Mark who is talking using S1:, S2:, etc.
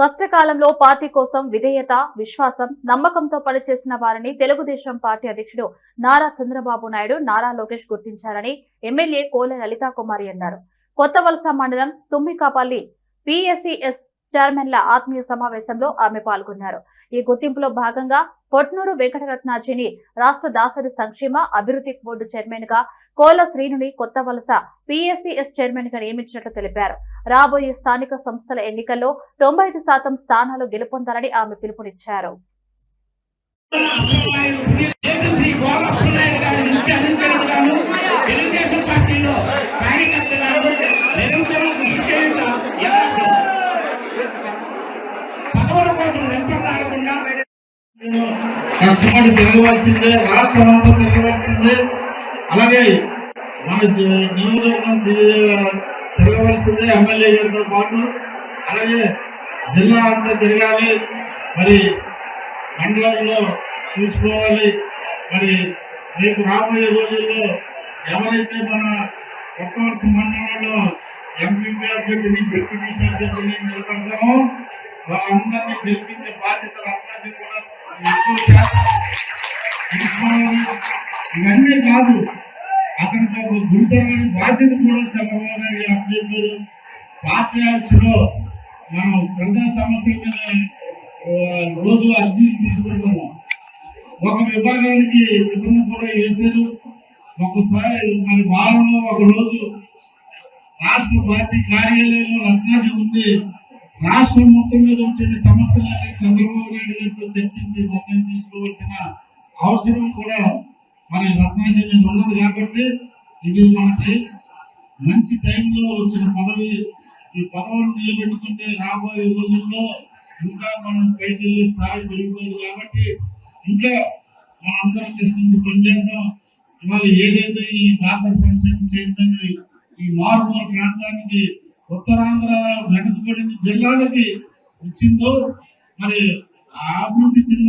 S1: కష్టకాలంలో పార్టీ కోసం విధేయత విశ్వాసం నమ్మకంతో పనిచేసిన వారిని తెలుగుదేశం పార్టీ అధ్యక్షుడు నారా చంద్రబాబు నాయుడు నారా లోకేష్ గుర్తించారని ఎమ్మెల్యే కోల లలితా కుమారి అన్నారు కొత్త వలస మండలం తుమ్మికాపల్లి పిఎస్సిఎస్ చైర్మన్ల ఆత్మీయ సమావేశంలో ఆమె పాల్గొన్నారు ఈ గుర్తింపులో భాగంగా పొట్నూరు వెంకటరత్నాజిని రాష్ట్ర దాసరి సంక్షేమ అభివృద్ధి బోర్డు చైర్మన్ గా కోల శ్రీనుని కొత్త వలస పిఎస్సిఎస్ చైర్మన్ గా నియమించినట్లు తెలిపారు రాబోయే స్థానిక సంస్థల ఎన్నికల్లో తొంభై శాతం స్థానాలు గెలుపొందాలని ఆమె పిలుపునిచ్చారు తెలుగుదేశం పార్టీలో కష్టపడి తిరగవలసిందే రాష్ట్ర మంత్రి తిరగవలసిందే అలాగే మన నియోజకవర్గం తిరగవలసిందే ఎమ్మెల్యే గారితో పాటు అలాగే జిల్లా అంతా తిరగాలి మరి మండలంలో చూసుకోవాలి మరి రేపు రాబోయే రోజుల్లో ఎవరైతే మన కొత్తవలస మండలంలో ఎంపీపీ అభ్యర్థిని డిప్యూటీ అభ్యర్థిని నిలబడతామో వాళ్ళందరినీ గెలిపించే బాధ్యత ఇవన్నీ కాదు అతనికి ఒక గురుతరమైన బాధ్యత కూడా
S2: చంద్రబాబు నాయుడు గారు మీరు పార్టీ లో మనం ప్రజా సమస్యల మీద రోజు అర్జీ తీసుకుంటున్నాం ఒక విభాగానికి ఇతను కూడా వేశారు ఒకసారి మరి వారంలో ఒక రోజు రాష్ట్ర పార్టీ కార్యాలయంలో రత్నాజీ ఉంది రాష్ట్రం మొత్తం మీద వచ్చిన సమస్యలన్నీ చంద్రబాబు నాయుడు గారితో చర్చించి నిర్ణయం తీసుకోవాల్సిన అవసరం కూడా మన రత్నాజీ మీద ఉన్నది కాబట్టి ఇది మనకి మంచి టైంలో వచ్చిన పదవి ఈ పదవులు నిలబెట్టుకుంటే రాబోయే రోజుల్లో ఇంకా మనం పైకి స్థాయి పెరుగుతుంది కాబట్టి ఇంకా అందరం కష్టించి పనిచేద్దాం ఇవాళ ఏదైతే ఈ దాస సంక్షేమం చైర్మన్ ఈ మారుమూల ప్రాంతానికి ఉత్తరాంధ్ర వెనుకబడిన జిల్లాలకి వచ్చిందో మరి అభివృద్ధి చెందిన